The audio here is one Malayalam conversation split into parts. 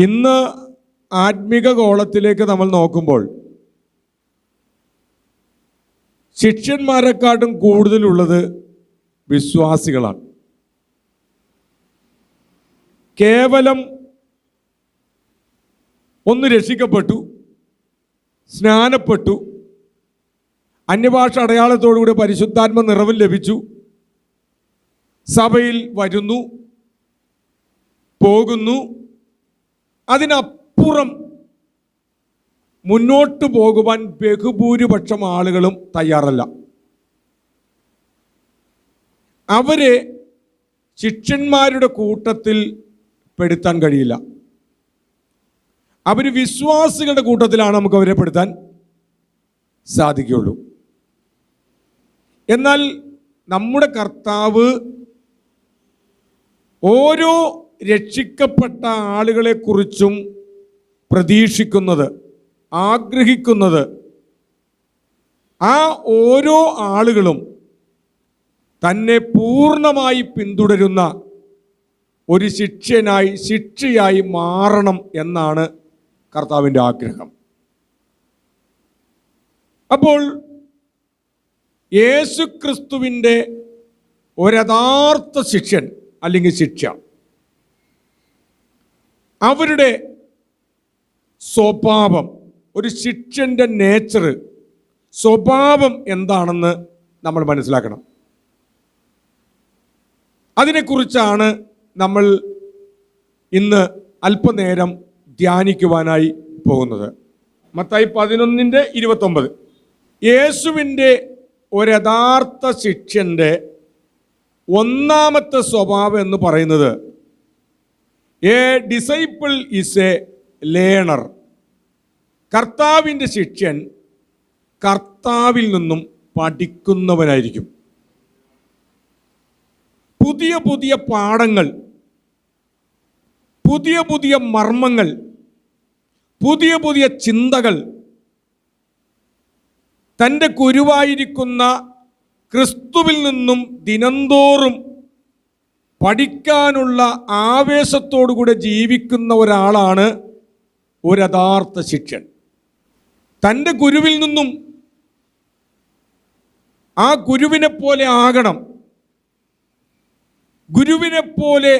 ഇന്ന് ആത്മിക ഗോളത്തിലേക്ക് നമ്മൾ നോക്കുമ്പോൾ ശിഷ്യന്മാരെക്കാട്ടും കൂടുതലുള്ളത് വിശ്വാസികളാണ്. കേവലം ഒന്ന് രക്ഷിക്കപ്പെട്ടു സ്നാനപ്പെട്ടു അന്യഭാഷ അടയാളത്തോടുകൂടി പരിശുദ്ധാത്മ നിറവും ലഭിച്ചു സഭയിൽ വരുന്നു പോകുന്നു അതിനപ്പുറം മുന്നോട്ട് പോകുവാൻ ബഹുഭൂരിപക്ഷം ആളുകളും തയ്യാറല്ല. അവരെ ശിക്ഷന്മാരുടെ കൂട്ടത്തിൽ പെടുത്താൻ കഴിയില്ല. അവർ വിശ്വാസികളുടെ കൂട്ടത്തിലാണ് നമുക്ക് അവരെ പെടുത്താൻ സാധിക്കുകയുള്ളൂ. എന്നാൽ നമ്മുടെ കർത്താവ് ഓരോ രക്ഷിക്കപ്പെട്ട ആളുകളെക്കുറിച്ചും പ്രതീക്ഷിക്കുന്നത് ആഗ്രഹിക്കുന്നത് ആ ഓരോ ആളുകളും തന്നെ പൂർണമായി പിന്തുടരുന്ന ഒരു ശിഷ്യനായി ശിക്ഷയായി മാറണം എന്നാണ് കർത്താവിന്റെ ആഗ്രഹം. അപ്പോൾ യേശുക്രിസ്തുവിന്റെ ഒരഥാർത്ഥ ശിക്ഷൻ അല്ലെങ്കിൽ ശിക്ഷ അവരുടെ സ്വഭാവം ഒരു ശിക്ഷന്റെ നേച്ചർ സ്വഭാവം എന്താണെന്ന് നമ്മൾ മനസ്സിലാക്കണം. അതിനെക്കുറിച്ചാണ് നമ്മൾ ഇന്ന് അല്പനേരം ധ്യാനിക്കുവാനായി പോകുന്നത്. മത്തായി പതിനൊന്നിന്റെ ഇരുപത്തൊമ്പത്. യേശുവിന്റെ ഒരു യഥാർത്ഥ ശിക്ഷന്റെ ഒന്നാമത്തെ സ്വഭാവം എന്ന് പറയുന്നത് a disciple is a learner കർത്താവിന്റെ ശിഷ്യൻ കർത്താവിൽ നിന്നും പഠിക്കുന്നവനായിരിക്കും. പുതിയ പുതിയ പാഠങ്ങൾ പുതിയ പുതിയ മർമ്മങ്ങൾ പുതിയ പുതിയ ചിന്തകൾ തന്റെ കുരുവായിരിക്കുന്ന ക്രിസ്തുവിൽ നിന്നും ദിനംതോറും പഠിക്കാനുള്ള ആവേശത്തോടുകൂടെ ജീവിക്കുന്ന ഒരാളാണ് ഒരു യഥാർത്ഥ ശിക്ഷൻ തന്റെ ഗുരുവിൽ നിന്നും ആ ഗുരുവിനെ പോലെ ആകണം ഗുരുവിനെ പോലെ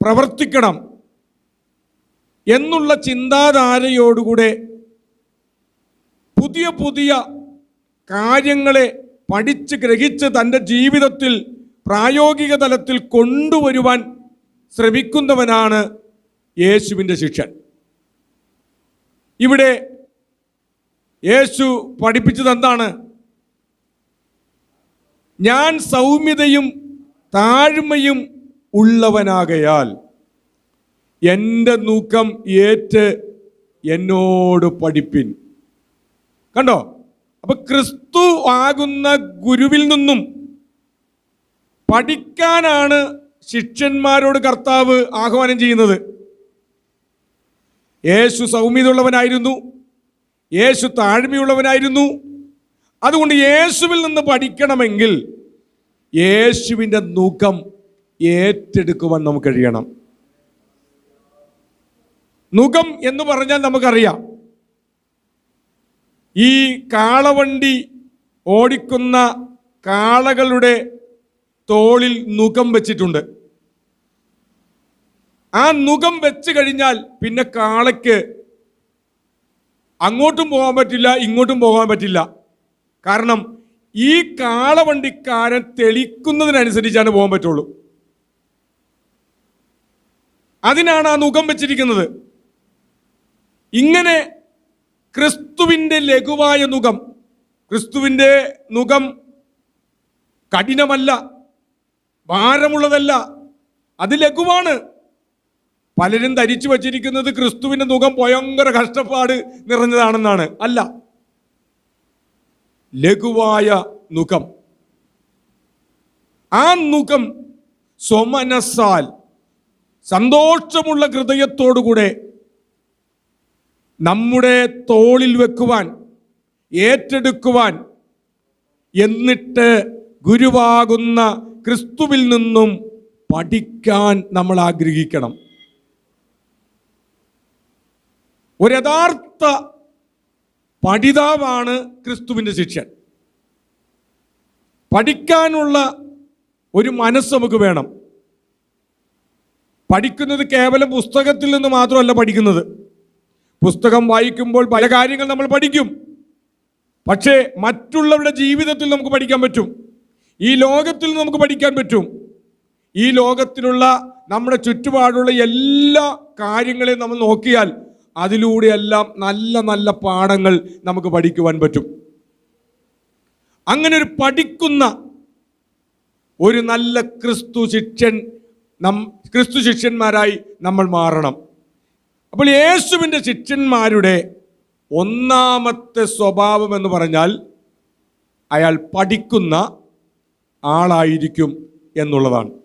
പ്രവർത്തിക്കണം എന്നുള്ള ചിന്താധാരയോടുകൂടെ പുതിയ പുതിയ കാര്യങ്ങളെ പഠിച്ച് ഗ്രഹിച്ച് തന്റെ ജീവിതത്തിൽ പ്രായോഗിക തലത്തിൽ കൊണ്ടുവരുവാൻ ശ്രമിക്കുന്നവനാണ് യേശുവിന്റെ ശിക്ഷൻ ഇവിടെ യേശു പഠിപ്പിച്ചത് എന്താണ് ഞാൻ സൗമ്യതയും താഴ്മയും ഉള്ളവനാകയാൽ എന്റെ നൂക്കം ഏറ്റ് എന്നോട് പഠിപ്പിൻ. കണ്ടോ? അപ്പൊ ക്രിസ്തു ആകുന്ന ഗുരുവിൽ നിന്നും പഠിക്കാനാണ് ശിഷ്യന്മാരോട് കർത്താവ് ആഹ്വാനം ചെയ്യുന്നത്. യേശു സൗമ്യതയുള്ളവനായിരുന്നു. യേശു താഴ്മയുള്ളവനായിരുന്നു. അതുകൊണ്ട് യേശുവിൽ നിന്ന് പഠിക്കണമെങ്കിൽ യേശുവിന്റെ നുഖം ഏറ്റെടുക്കുവാൻ നമുക്ക് കഴിയണം. നുഖം എന്ന് പറഞ്ഞാൽ നമുക്കറിയാം. ഈ കാളവണ്ടി ഓടിക്കുന്ന കാളകളുടെ തോളിൽ നുഖം വെച്ചിട്ടുണ്ട്. ആ നുഖം വെച്ച് കഴിഞ്ഞാൽ പിന്നെ കാളയ്ക്ക് അങ്ങോട്ടും പോകാൻ പറ്റില്ല ഇങ്ങോട്ടും പോകാൻ പറ്റില്ല. കാരണം ഈ കാളവണ്ടിക്കാരൻ തെളിക്കുന്നതിനനുസരിച്ചാണ് പോകാൻ പറ്റുള്ളൂ. അതിനാണ് ആ നുഖം വെച്ചിരിക്കുന്നത്. ഇങ്ങനെ ക്രിസ്തുവിന്റെ ലഘുവായ നുഖം ക്രിസ്തുവിന്റെ നുഖം കഠിനമല്ല. ഭാരമുള്ളതല്ല. അത് ലഘുവാണ്. പലരും ധരിച്ചു വച്ചിരിക്കുന്നത് ക്രിസ്തുവിന്റെ മുഖം ഭയങ്കര കഷ്ടപ്പാട് നിറഞ്ഞതാണെന്നാണ്. അല്ല. ലഘുവായ മുഖം. ആ മുഖം സ്വമനസ്സാൽ സന്തോഷമുള്ള ഹൃദയത്തോടുകൂടെ നമ്മുടെ തോളിൽ വെക്കുവാൻ ഏറ്റെടുക്കുവാൻ എന്നിട്ട് ഗുരുവാകുന്ന ക്രിസ്തുവിൽ നിന്നും പഠിക്കാൻ നമ്മൾ ആഗ്രഹിക്കണം. ഒരു യഥാർത്ഥ പഠിതാവാണ് ക്രിസ്തുവിന്റെ ശിക്ഷൻ പഠിക്കാനുള്ള ഒരു മനസ്സ് നമുക്ക് വേണം. പഠിക്കുന്നത് കേവലം പുസ്തകത്തിൽ നിന്ന് മാത്രമല്ല പഠിക്കുന്നത്. പുസ്തകം വായിക്കുമ്പോൾ പല കാര്യങ്ങൾ നമ്മൾ പഠിക്കും. പക്ഷേ മറ്റുള്ളവരുടെ ജീവിതത്തിൽ നമുക്ക് പഠിക്കാൻ പറ്റും. ഈ ലോകത്തിൽ നമുക്ക് പഠിക്കാൻ പറ്റും. ഈ ലോകത്തിലുള്ള നമ്മുടെ ചുറ്റുപാടുള്ള എല്ലാ കാര്യങ്ങളെയും നമ്മൾ നോക്കിയാൽ അതിലൂടെയെല്ലാം നല്ല നല്ല പാഠങ്ങൾ നമുക്ക് പഠിക്കുവാൻ പറ്റും. അങ്ങനെ ഒരു പഠിക്കുന്ന ഒരു നല്ല ക്രിസ്തു ശിക്ഷൻ നം ക്രിസ്തു ശിഷ്യന്മാരായി നമ്മൾ മാറണം. അപ്പോൾ യേശുവിന്റെ ശിഷ്യന്മാരുടെ ഒന്നാമത്തെ സ്വഭാവം എന്ന് പറഞ്ഞാൽ അയാൾ പഠിക്കുന്ന ആളായിരിക്കും എന്നുള്ളതാണ്.